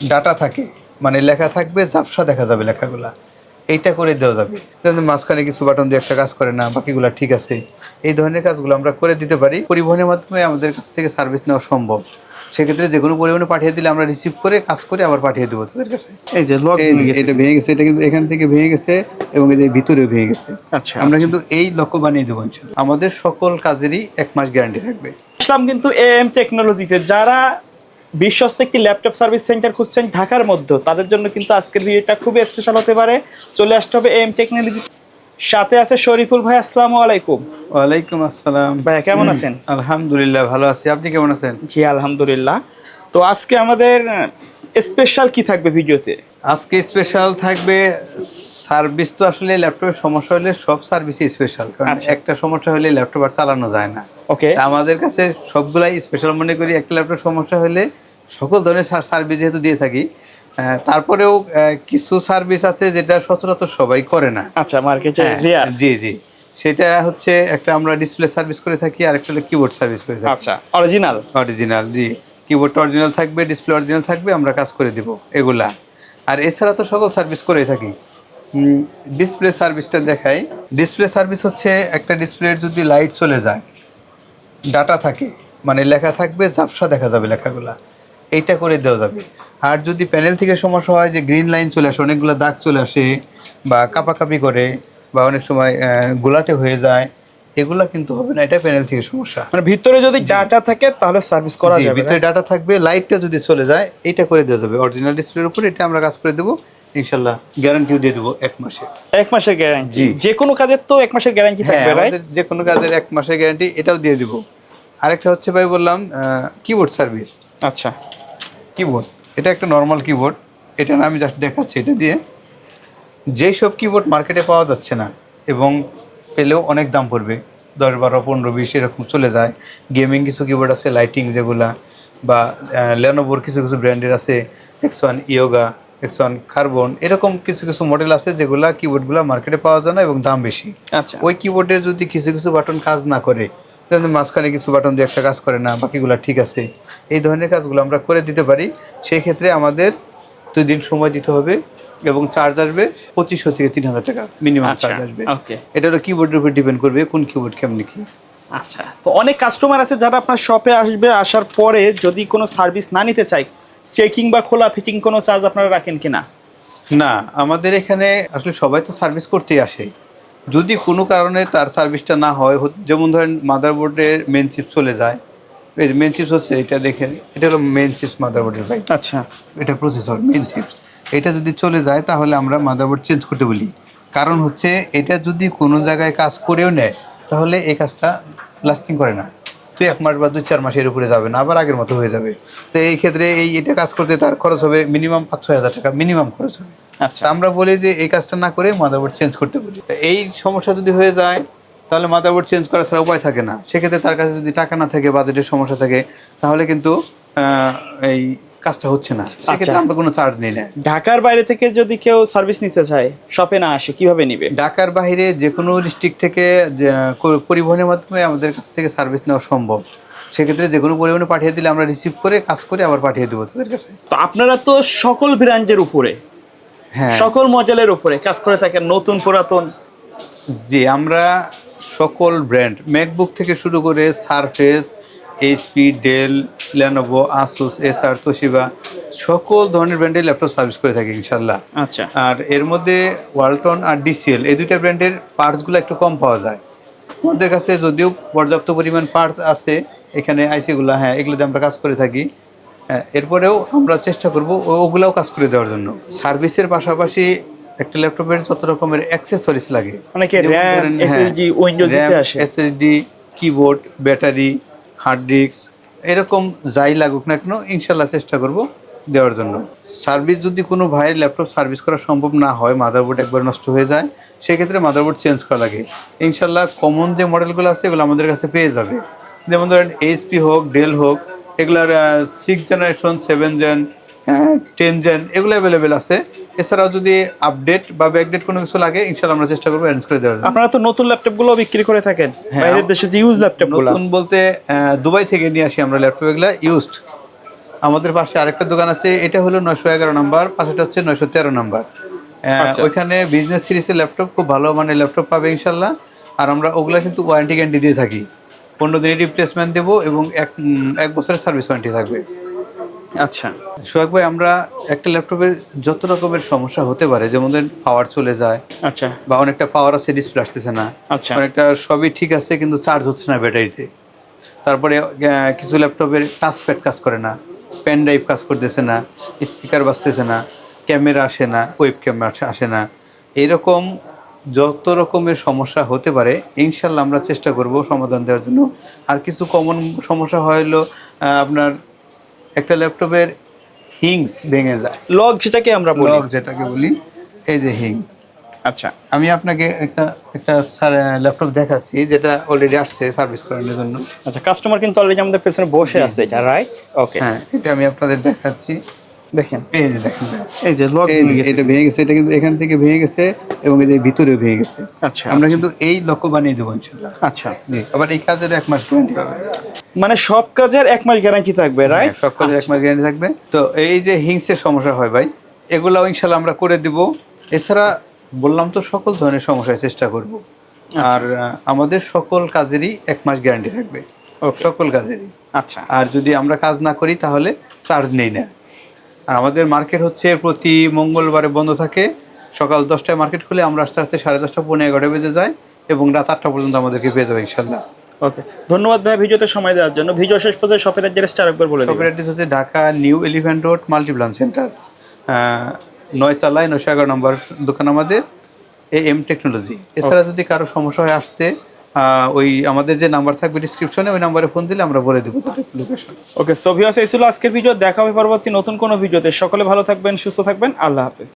Data থাকে মানে লেখা থাকবে ঝাপসা দেখা যাবে লেখাগুলা। এইটা করে দেওয়া যাবে। যেমন মাঝখানে কিছু বাটন দিয়ে একটা কাজ করে না বাকিগুলা ঠিক আছে। এই ধরনের কাজগুলো আমরা করে দিতে পারি। পরিবহনের মাধ্যমে আমাদের কাছ থেকে সার্ভিস নেওয়া সম্ভব। সেক্ষেত্রে যে কোনো পরিবহনে পাঠিয়ে দিলে আমরা রিসিভ করে কাজ করে আবার পাঠিয়ে দেবো তাদের কাছে। এই যে লক এটা ভেঙে গেছে এটা কিন্তু এখান থেকে ভেঙে গেছে এবং এদের ভিতরেও ভেঙে গেছে। আচ্ছা আমরা কিন্তু এই লক্ষ্য বানিয়ে দেবো। আমাদের সকল কাজেরই এক মাস গ্যারান্টি থাকবে। ইসলাম কিন্তু এএম টেকনোলজিতে যারা বিশ্বস্ত একটি ল্যাপটপ সার্ভিস সেন্টার খুঁজছেন ঢাকার মধ্যে। তাদের জন্য কিন্তু আজকের ভিডিওটা খুবই স্পেশাল হতে পারে। চলে আসতে হবে এম টেকনোলজি সাথে আছে শরীফুল ভাই আসসালামু আলাইকুম। ওয়ালাইকুম আসসালাম। ভাইয়া কেমন আছেন? আলহামদুলিল্লাহ ভালো আছি। আপনি কেমন আছেন? জি আলহামদুলিল্লাহ। তো আজকে আমাদের স্পেশাল কি থাকবে ভিডিওতে? আজকে স্পেশাল থাকবে সার্ভিস তো আসলে ল্যাপটপের সমস্যা হলে সব সার্ভিসই স্পেশাল কারণ আচ্ছা। একটা সমস্যা হলে ল্যাপটপ আর চালানো যায় না। ওকে আমাদের কাছে সবগুলাই স্পেশাল মনে করি একটা ল্যাপটপ সমস্যা হলে সকল ধরনের সার্ভিস যেহেতু দিয়ে থাকি তারপরেও কিছু সার্ভিস আছে যেটা সচরাচর সবাই করে না। আচ্ছা মার্কেটে হ্যাঁ, জি জি। সেটা হচ্ছে একটা আমরা ডিসপ্লে সার্ভিস করে থাকি আর একটা হলো কিবোর্ড সার্ভিস করে থাকি। আচ্ছা অরিজিনাল অরিজিনাল জি। কিবোর্ডটা অরিজিনাল থাকবে ডিসপ্লে অরিজিনাল থাকবে আমরা কাজ করে দিব এগুলা। আর এছাড়া তো সকল সার্ভিস করে থাকি। ডিসপ্লে সার্ভিসটা দেখাই। ডিসপ্লে সার্ভিস হচ্ছে একটা ডিসপ্লের যদি লাইট চলে যায় ডাটা থাকে মানে লেখা থাকবে ঝাপসা দেখা যাবে লেখাগুলা। এইটা করে দেওয়া যাবে। আর যদি প্যানেল থেকে সমস্যা হয় যে গ্রিন লাইন চলে আসে অনেকগুলো দাগ চলে আসে বা কাপাকাপি করে বা অনেক সময় গোলাটে হয়ে যায় এগুলা কিন্তু হবে না এটা প্যানেল থেকে সমস্যা। মানে ভিতরে যদি ডাটা থাকে তাহলে সার্ভিস করা যাবে ভিতরে ডাটা থাকবে লাইটটা যদি চলে যায় এটা করে দেওয়া যাবে। অরিজিনাল ডিসপ্লের উপর এটা আমরা কাজ করে দেবো। ইনশাল্লাহ গ্যারান্টিও দিয়ে দেবো এক মাসে। এক মাসের গ্যারান্টি যে কোনো কাজের তো এক মাসের গ্যারান্টি থাকবে রাইট যে কোনো কাজের এক মাসের গ্যারান্টি এটাও দিয়ে দিব। আরেকটা হচ্ছে ভাই বললাম কিবোর্ড সার্ভিস আচ্ছা। কিবোর্ড এটা একটা নর্মাল কিবোর্ড এটা না আমি জাস্ট দেখাচ্ছি এটা দিয়ে। যেই সব কিবোর্ড মার্কেটে পাওয়া যাচ্ছে না এবং পেলেও অনেক দাম পড়বে দশ বারো পনেরো বিশ এরকম চলে যায়। গেমিং কিছু কিবোর্ড আছে লাইটিং যেগুলা বা লেনোভোর কিছু কিছু ব্র্যান্ডের আছে X one yoga X one carbon এরকম কিছু কিছু মডেল আছে যেগুলা কিবোর্ডগুলো মার্কেটে পাওয়া যায় না এবং দাম বেশি। আচ্ছা। ওই কিবোর্ডের যদি কিছু কিছু বাটন কাজ না করে যেমন মাঝখানে কিছু বাটন দিয়ে একটা কাজ করে না বাকিগুলো ঠিক আছে এই ধরনের কাজগুলো আমরা করে দিতে পারি। সেই ক্ষেত্রে আমাদের দুই দিন সময় দিতে হবে এবং চার্জ আসবে পঁচিশশো থেকে তিন হাজার টাকা মিনিমাম আচ্ছা চার্জ আসবে। এটা হলো কিবোর্ডের উপর ডিপেন্ড করবে কোন কিবোর্ড কেমনি কি। আচ্ছা তো অনেক কাস্টমার আছে যারা আপনার শপে আসবে আসার পরে যদি কোনো সার্ভিস না নিতে চায় চেকিং বা খোলা ফিটিং কোনো চার্জ আপনারা রাখেন কিনা? না না আমাদের এখানে আসলে সবাই তো সার্ভিস করতেই আসে। যদি কোনো কারণে তার সার্ভিসটা না হয় যেমন ধরেন মাদারবোর্ডের মেন চিপ চলে যায়। এই মেন চিপস হচ্ছে এটা দেখেন এটা হলো মেন চিপস মাদারবোর্ডের ভাই আচ্ছা। এটা প্রসেসর মেন চিপস এটা যদি চলে যায় তাহলে আমরা মাদারবোর্ড চেঞ্জ করতে বলি। কারণ হচ্ছে এটা যদি কোনো জায়গায় কাজ করেও নেয় তাহলে এই কাজটা লাস্টিং করে না। তুই এক মাস বা দুই চার মাসের উপরে যাবে না আবার আগের মতো হয়ে যাবে। তো এই ক্ষেত্রে এই এটা কাজ করতে তার খরচ হবে মিনিমাম পাঁচ ছয় হাজার টাকা মিনিমাম খরচ হবে। আচ্ছা। আমরা বলি যে এই কাজটা না করে মাদারবোর্ড চেঞ্জ করতে বলি তো এই সমস্যা যদি হয়ে যায় তাহলে মাদারবোর্ড চেঞ্জ করা ছাড়া উপায় থাকে না। সেক্ষেত্রে তার কাছে যদি টাকা না থাকে বাজেটের সমস্যা থাকে তাহলে কিন্তু এই কাজটা হচ্ছে না। সেক্ষেত্রে আচ্ছা। আমরা কোনো চার্জ নিই না। ঢাকার বাইরে থেকে যদি কেউ সার্ভিস নিতে চায় শপে না আসে কীভাবে নিবে? ঢাকার বাইরে যে কোনো ডিস্ট্রিক্ট থেকে পরিবহনের মাধ্যমে আমাদের কাছ থেকে সার্ভিস নেওয়া সম্ভব। সেক্ষেত্রে যে কোনো পরিবহনে পাঠিয়ে দিলে আমরা রিসিভ করে কাজ করে আবার পাঠিয়ে দেবো তাদের কাছে। তো আপনারা তো সকল ব্র্যান্ডের উপরে হ্যাঁ। সকল মডেলের উপরে কাজ করে থাকেন নতুন পুরাতন। জি আমরা সকল ব্র্যান্ড ম্যাকবুক থেকে শুরু করে Surface HP Dell Lenovo Asus S R Toshiba সকল ধরনের ব্র্যান্ডের ল্যাপটপ সার্ভিস করে থাকি ইনশাল্লাহ আচ্ছা। আর এর মধ্যে ওয়ালটন আর ডিসিএল এই দুইটা ব্র্যান্ডের পার্টসগুলো একটু কম পাওয়া যায়। আমাদের কাছে যদিও পর্যাপ্ত পরিমাণ পার্টস আছে এখানে আইসিগুলো হ্যাঁ এগুলোতে আমরা কাজ করে থাকি। হ্যাঁ, এরপরেও আমরা চেষ্টা করব ওগুলাও কাজ করে দেওয়ার জন্য। সার্ভিসের পাশাপাশি একটা ল্যাপটপের যত রকমের অ্যাক্সেসরিজ লাগে অনেকে Windows দিতে আসে। SSD keyboard battery hard disk এরকম যাই লাগুক না কেন, ইনশাল্লাহ চেষ্টা করব দেওয়ার জন্য। সার্ভিস যদি কোনো ভাইয়ের ল্যাপটপ সার্ভিস করা সম্ভব না হয় মাদারবোর্ড একবার নষ্ট হয়ে যায়, সেক্ষেত্রে মাদারবোর্ড চেঞ্জ করা লাগে। ইনশাল্লাহ কমন যে মডেলগুলো আছে, এগুলো আমাদের কাছে পেয়ে যাবে। যেমন ধরেন এইচপি হোক ডেল হোক, এগুলার six generation seven gen ten gen এগুলো অ্যাভেলেবেল আছে। এছাড়াও যদি আপডেট বা ব্যাকডেট কোনো কিছু লাগে ইনশাল্লাহ আমরা চেষ্টা করব অ্যারেঞ্জ করে দেওয়ার আপনারা তো নতুন ল্যাপটপগুলো বিক্রি করে থাকেন। হ্যাঁ, বাইরের দেশে যে ইউজ ল্যাপটপগুলো। নতুন বলতে দুবাই থেকে নিয়ে আসি আমরা ল্যাপটপ এগুলা ইউজড আমাদের পাশে আরেকটা দোকান আছে এটা হলো নয়শো এগারো নাম্বার পাশেটা হচ্ছে নয়শো তেরো নাম্বার। আচ্ছা। ওইখানে বিজনেস সিরিজের ল্যাপটপ খুব ভালো মানের ল্যাপটপ পাবে ইনশাল্লাহ আর আমরা ওগুলা কিন্তু ওয়ারেন্টি গ্যারান্টি দিয়ে থাকি। পনেরো দিনের রিপ্লেসমেন্ট দেবো এবং এক এক বছরের সার্ভিস ওয়ারেন্টি থাকবে। আচ্ছা। সোহাগ ভাই আমরা একটা ল্যাপটপের যত রকমের সমস্যা হতে পারে যেমন ধরেন পাওয়ার চলে যায় আচ্ছা। বা অনেকটা পাওয়ার আছে ডিসপ্লে আসতেছে না আচ্ছা। অনেকটা সবই ঠিক আছে কিন্তু চার্জ হচ্ছে না ব্যাটারিতে। তারপরে কিছু ল্যাপটপের টাচ প্যাড কাজ করে না পেন ড্রাইভ কাজ করতেছে না স্পিকার বাজতেছে না ক্যামেরা আসে না ওয়েব ক্যামেরা আসে না। এরকম যত রকমের সমস্যা হতে পারে ইনশাল্লাহ আমরা চেষ্টা করব সমাধান দেওয়ার জন্য। আর কিছু কমন সমস্যা হলো আপনার একটা ল্যাপটপের হিংস ভেঙে যায়। লগ যেটাকে আমরা বলি। লক যেটাকে বলি এই যে হিংস। আচ্ছা। আমি আপনাকে একটা একটা ল্যাপটপ দেখাচ্ছি যেটা অলরেডি আসছে সার্ভিস করানোর জন্য। আচ্ছা কাস্টমার কিন্তু অলরেডি আমাদের পেছনে বসে আছে এটা রাইট ওকে হ্যাঁ এটা আমি আপনাদের দেখাচ্ছি। দেখেন। এই যে দেখেন। এই যে লগ এই যে, এটা ভেঙে গেছে এটা কিন্তু এখান থেকে ভেঙে গেছে এবং এই যে ভিতরেও ভেঙে গেছে। আচ্ছা আমরা কিন্তু এই লক্ষ্য বানিয়ে দেবো ইনশাল্লাহ। আচ্ছা। আবার এই কাজের এক মাস গ্যারান্টি মানে সব কাজের এক মাস গ্যারান্টি থাকবে রাইট হ্যাঁ, সব কাজের এক মাস গ্যারান্টি থাকবে। তো এই যে হিংসের সমস্যা হয় ভাই এগুলাও ইনশাল্লাহ আমরা করে দিব। এছাড়া বললাম তো সকল ধরনের সমস্যায় চেষ্টা করব। আর আমাদের সকল কাজেরই এক মাস গ্যারান্টি থাকবে. সকল কাজেরই। আচ্ছা। আর যদি আমরা কাজ না করি তাহলে চার্জ নেই না। আর আমাদের মার্কেট হচ্ছে প্রতি মঙ্গলবারে বন্ধ থাকে। সকাল দশটায় মার্কেট খুলে আমরা আস্তে আস্তে সাড়ে দশটা পনেরো এগারোটা বেজে যাই এবং রাত আটটা পর্যন্ত আমাদেরকে পেয়ে যাবে ইনশাল্লাহ। ওকে ধন্যবাদ ভাই ভিডিওতে সময় দেওয়ার জন্য। ভিডিও শেষ পর্যন্ত শপের অ্যাড্রেসটা আরেকবার বলে শপের অ্যাড্রেস হচ্ছে Dhaka New Elephant Road Multiplan Centre. নয়তলায় নশো এগারো নম্বর দোকান আমাদের এ এম টেকনোলজি। এছাড়া যদি কারও সমস্যা হয় আসতে আহ, ওই আমাদের যে নাম্বার থাকবে ডিসক্রিপশনে ওই নাম্বারে ফোন দিলে আমরা বলে দেবো লোকেশন ওকে সো ভিউয়ার্স এই ছিল আজকের ভিডিও। দেখা হবে পরবর্তী নতুন কোনো ভিডিওতে। সকলে ভালো থাকবেন সুস্থ থাকবেন। আল্লাহ হাফেজ।